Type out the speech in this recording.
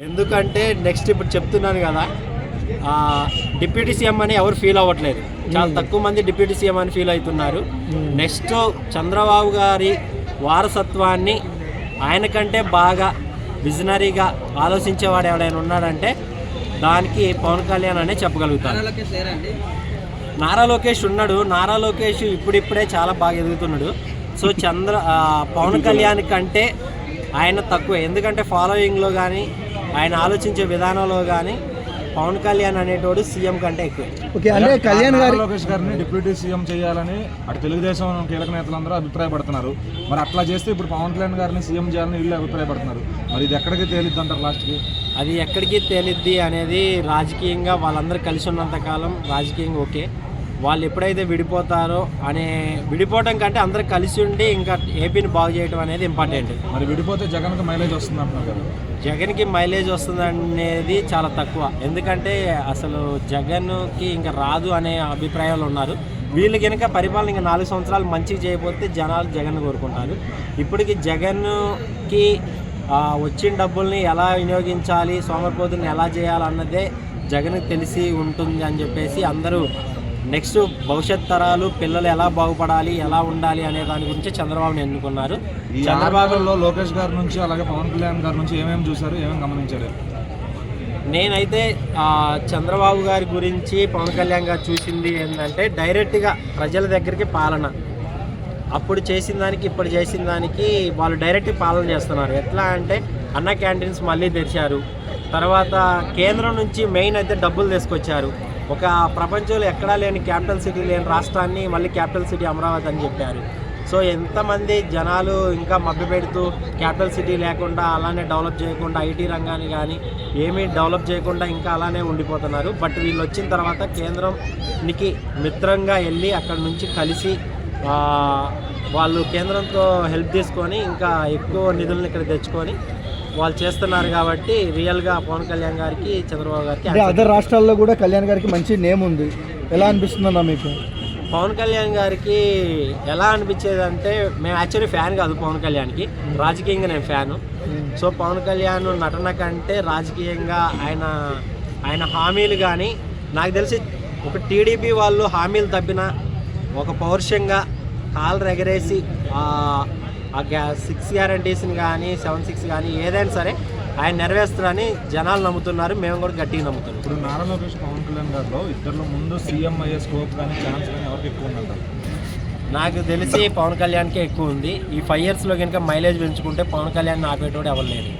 ఎందుకంటే నెక్స్ట్ ఇప్పుడు చెప్తున్నాను కదా ఆ, డిప్యూటీ సీఎం అని ఎవరు ఫీల్ అవ్వట్లేదు. చాలా తక్కువ మంది డిప్యూటీ సీఎం అని ఫీల్ అవుతున్నారు. నెక్స్ట్ చంద్రబాబు గారి వారసత్వాన్ని ఆయన కంటే బాగా విజనరీగా ఆలోచించేవాడు ఎవడైనా ఉన్నాడంటే దానికి పవన్ కళ్యాణ్ అనే చెప్పగలుగుతాను నారా లోకేష్ ఉన్నాడు. నారా లోకేష్ ఇప్పుడిప్పుడే చాలా బాగా ఎదుగుతున్నాడు. సో చంద్ర పవన్ కళ్యాణ్ కంటే ఆయన తక్కువ. ఎందుకంటే ఫాలోయింగ్లో కానీ ఆయన ఆలోచించే విధానంలో కానీ పవన్ కళ్యాణ్ అనేటోడు సీఎం కంటే ఎక్కువ. ఓకే అంటే కళ్యాణ్ గారి లోకేష్ గారిని డిప్యూటీ సీఎం చేయాలని అటు తెలుగుదేశం కీలక నేతలందరూ అభిప్రాయపడుతున్నారు. మరి అట్లా చేస్తే ఇప్పుడు పవన్ కళ్యాణ్ గారిని సీఎం చేయాలని వీళ్ళు అభిప్రాయపడుతున్నారు. మరి ఇది ఎక్కడికి తేలిద్ది అంటారు లాస్ట్కి? అది ఎక్కడికి తేలిద్ది అనేది రాజకీయంగా వాళ్ళందరూ కలిసి ఉన్నంత కాలం రాజకీయంగా ఓకే. వాళ్ళు ఎప్పుడైతే విడిపోతారో అనే విడిపోవడం కంటే అందరూ కలిసి ఉండి ఇంకా ఏపీని బాగు చేయడం అనేది ఇంపార్టెంట్. మరి విడిపోతే జగన్కి మైలేజ్ వస్తుంది అంటున్నారు కదా. జగన్కి మైలేజ్ వస్తుంది అనేది చాలా తక్కువ. ఎందుకంటే అసలు జగన్కి ఇంకా రాదు అనే అభిప్రాయాలు ఉన్నారు. వీళ్ళు కనుక పరిపాలన ఇంకా నాలుగు సంవత్సరాలు మంచిగా చేయకపోతే జనాలు జగన్ కోరుకుంటారు. ఇప్పటికి జగన్కి వచ్చిన డబ్బుల్ని ఎలా వినియోగించాలి సోమరిపోతుని ఎలా చేయాలన్నదే జగన్కి తెలిసి ఉంటుంది అని చెప్పేసి అందరూ నెక్స్ట్ భవిష్యత్ తరాలు పిల్లలు ఎలా బాగుపడాలి ఎలా ఉండాలి అనే దాని గురించి చంద్రబాబుని ఎన్నుకున్నారు. చంద్రబాబులో లోకేష్ గారి నుంచి అలాగే పవన్ కళ్యాణ్ గారి నుంచి ఏమేమి చూసారు ఏమేమి గమనించారు? నేనైతే చంద్రబాబు గారి గురించి పవన్ కళ్యాణ్ గారు చూసింది ఏంటంటే డైరెక్ట్గా ప్రజల దగ్గరికి పాలన. అప్పుడు చేసిన దానికి ఇప్పుడు చేసిన దానికి వాళ్ళు డైరెక్ట్ పాలన చేస్తున్నారు. ఎట్లా అంటే అన్న క్యాంటీన్స్ మళ్ళీ తెరిచారు. తర్వాత కేంద్రం నుంచి మెయిన్ అయితే డబ్బులు తీసుకొచ్చారు. ఒక ప్రపంచంలో ఎక్కడా లేని క్యాపిటల్ సిటీ లేని రాష్ట్రాన్ని మళ్ళీ క్యాపిటల్ సిటీ అమరావతి అని చెప్పారు. సో ఎంతమంది జనాలు ఇంకా మభ్యపెడుతూ క్యాపిటల్ సిటీ లేకుండా అలానే డెవలప్ చేయకుండా ఐటీ రంగాన్ని కానీ ఏమీ డెవలప్ చేయకుండా ఇంకా అలానే ఉండిపోతున్నారు. బట్ వీళ్ళు వచ్చిన తర్వాత కేంద్రంనికి మిత్రంగా వెళ్ళి అక్కడ నుంచి కలిసి వాళ్ళు కేంద్రంతో హెల్ప్ తీసుకొని ఇంకా ఎక్కువ నిధులను ఇక్కడ తెచ్చుకొని వాళ్ళు చేస్తున్నారు కాబట్టి రియల్గా పవన్ కళ్యాణ్ గారికి చంద్రబాబు గారికి అంటే అదర్ రాష్ట్రాల్లో కూడా కళ్యాణ్ గారికి మంచి నేమ్ ఉంది. ఎలా అనిపిస్తుందన్నా మీకు? పవన్ కళ్యాణ్ గారికి ఎలా అనిపించేది అంటే మేము యాక్చువల్లీ ఫ్యాన్ కాదు పవన్ కళ్యాణ్కి. రాజకీయంగా నేను ఫ్యాను సో పవన్ కళ్యాణ్ నటన కంటే రాజకీయంగా ఆయన ఆయన హామీలు కానీ నాకు తెలిసి ఒక టీడీపీ వాళ్ళు హామీలు తప్పిన ఒక పౌరుషంగా కాళ్ళు ఎగరేసి ఆ గ్యా సిక్స్ గ్యారంటీస్ని కానీ సెవెన్ సిక్స్ కానీ ఏదైనా సరే ఆయన నెరవేరుస్తారని జనాలు నమ్ముతున్నారు. మేము కూడా గట్టిగా నమ్ముతున్నాం. ఇప్పుడు నారా లోకేష్ పవన్ కళ్యాణ్ గారిలో ఇద్దరిలో ముందు సీఎం అయ్యే స్కోప్ కానీ ఛాన్స్ కానీ ఎవరికి ఎక్కువ ఉందంటారు నాకు తెలిసి పవన్ కళ్యాణ్కే ఎక్కువ ఉంది. ఈ ఫైవ్ ఇయర్స్లో కనుక మైలేజ్ పెంచుకుంటే పవన్ కళ్యాణ్ ఆపేటోడు ఎవరు లేరు